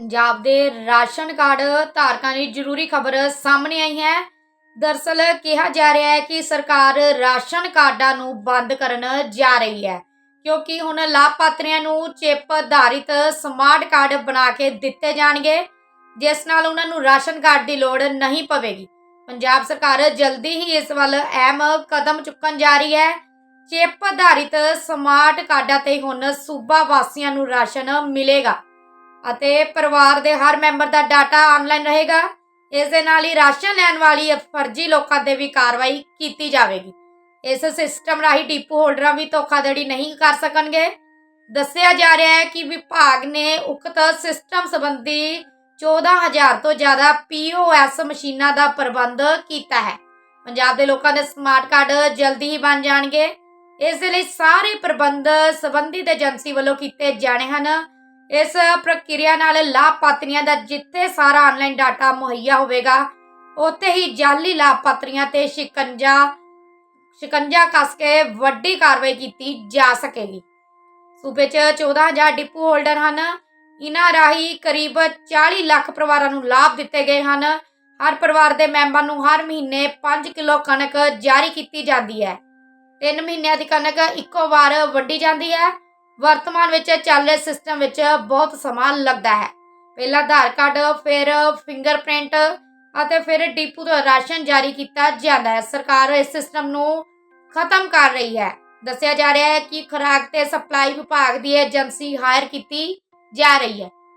ਪੰਜਾਬ ਦੇ ration card ਧਾਰਕਾਂ ਦੀ ਜ਼ਰੂਰੀ ਖਬਰ ਸਾਹਮਣੇ ਆਈ ਹੈ। ਦਰਸਲ ਕਿਹਾ ਜਾ ਰਿਹਾ ਹੈ ਕਿ ਸਰਕਾਰ ਰਾਸ਼ਨ ਕਾਰਡਾਂ ਨੂੰ ਬੰਦ ਕਰਨ ਜਾ ਰਹੀ ਹੈ, ਕਿਉਂਕਿ ਹੁਣ ਲਾਭਪਾਤਰੀਆਂ ਨੂੰ ਚਿਪ ਆਧਾਰਿਤ ਸਮਾਰਟ ਕਾਰਡ ਬਣਾ ਕੇ ਦਿੱਤੇ ਜਾਣਗੇ, ਜਿਸ ਨਾਲ ਉਹਨਾਂ ਨੂੰ ਰਾਸ਼ਨ ਕਾਰਡ ਦੀ ਲੋੜ ਨਹੀਂ ਪਵੇਗੀ। ਪੰਜਾਬ ਸਰਕਾਰ ਜਲਦੀ ਹੀ ਇਸ ਵੱਲ ਅਹਿਮ ਕਦਮ ਚੁੱਕਣ ਜਾ ਰਹੀ ਹੈ। ਚਿਪ ਆਧਾਰਿਤ ਸਮਾਰਟ ਕਾਰਡਾਂ ਤੇ ਹੁਣ ਸੂਬਾ ਵਾਸੀਆਂ ਨੂੰ ਰਾਸ਼ਨ ਮਿਲੇਗਾ। ਅਤੇ ਪਰਿਵਾਰ ਦੇ ਹਰ ਮੈਂਬਰ ਦਾ ਡਾਟਾ ਆਨਲਾਈਨ ਰਹੇਗਾ। ਇਸ ਦੇ ਨਾਲ ਹੀ ਰਾਸ਼ਨ ਲੈਣ ਵਾਲੀ ਫਰਜ਼ੀ ਲੋਕਾਂ ਤੇ ਵੀ ਕਾਰਵਾਈ ਕੀਤੀ ਜਾਵੇਗੀ। ਇਸ ਸਿਸਟਮ ਰਾਹੀਂ ਡਿਪੂ ਹੋਲਡਰਾਂ ਵੀ ਧੋਖਾਧੜੀ ਨਹੀਂ ਕਰ ਸਕਣਗੇ। ਦੱਸਿਆ ਜਾ ਰਿਹਾ ਹੈ ਕਿ ਵਿਭਾਗ ਨੇ ਉਕਤ ਸਿਸਟਮ ਸੰਬੰਧੀ 14000 ਤੋਂ ਜ਼ਿਆਦਾ ਪੀਓਐਸ ਮਸ਼ੀਨਾਂ ਦਾ ਪ੍ਰਬੰਧ ਕੀਤਾ ਹੈ। ਪੰਜਾਬ ਦੇ ਲੋਕਾਂ ਦੇ ਸਮਾਰਟ ਕਾਰਡ ਜਲਦੀ ਹੀ ਬਣ ਜਾਣਗੇ। ਇਸ ਦੇ ਲਈ ਸਾਰੇ ਪ੍ਰਬੰਧ ਸੰਬੰਧਿਤ ਏਜੰਸੀ ਵੱਲੋਂ ਕੀਤੇ ਜਾਣੇ ਹਨ। ਇਸ ਪ੍ਰਕਿਰਿਆ ਨਾਲ ਲਾਭਪਾਤਰੀਆਂ ਦਾ ਜਿੱਥੇ ਸਾਰਾ ਆਨਲਾਈਨ ਡਾਟਾ ਮੁਹੱਈਆ ਹੋਵੇਗਾ, ਉੱਥੇ ਹੀ ਜਾਲੀ ਲਾਭਪਾਤਰੀਆਂ ਤੇ ਸ਼ਿਕੰਜਾ ਸ਼ਿਕੰਜਾ ਕੱਸ ਕੇ ਵੱਡੀ ਕਾਰਵਾਈ ਕੀਤੀ ਜਾ ਸਕੇਗੀ। ਸੂਬੇ 'ਚ 14000 ਡਿਪੂ ਹੋਲਡਰ ਹਨ। ਇਹਨਾਂ ਰਾਹੀਂ ਕਰੀਬ 40 ਲੱਖ ਪਰਿਵਾਰਾਂ ਨੂੰ ਲਾਭ ਦਿੱਤੇ ਗਏ ਹਨ। ਹਰ ਪਰਿਵਾਰ ਦੇ ਮੈਂਬਰ ਨੂੰ ਹਰ ਮਹੀਨੇ 5 ਕਿਲੋ ਕਣਕ ਜਾਰੀ ਕੀਤੀ ਜਾਂਦੀ ਹੈ। 3 ਮਹੀਨਿਆਂ ਦੀ ਕਣਕ ਇੱਕੋ ਵਾਰ ਵੰਡੀ ਜਾਂਦੀ ਹੈ। ਵਰਤਮਾਨ ਵਿੱਚ ਚੱਲ ਰਹੇ ਸਿਸਟਮ ਵਿੱਚ ਬਹੁਤ ਸਮਾਂ ਲੱਗਦਾ ਹੈ। ਪਹਿਲਾਂ ਆਧਾਰ ਕਾਰਡ, ਫਿਰ ਫਿੰਗਰਪ੍ਰਿੰਟ ਅਤੇ ਫਿਰ ਡਿਪੂ ਤੋਂ ਰਾਸ਼ਨ ਜਾਰੀ ਕੀਤਾ ਜਾਂਦਾ ਹੈ। ਸਰਕਾਰ ਇਸ ਸਿਸਟਮ ਨੂੰ ਖਤਮ ਕਰ ਰਹੀ ਹੈ। ਦੱਸਿਆ ਜਾ ਰਿਹਾ ਹੈ ਕਿ ਖੁਰਾਕ ਤੇ ਸਪਲਾਈ ਵਿਭਾਗ ਦੀ ਏਜੰਸੀ ਹਾਇਰ ਕੀਤੀ ਜਾ ਰਹੀ ਹੈ।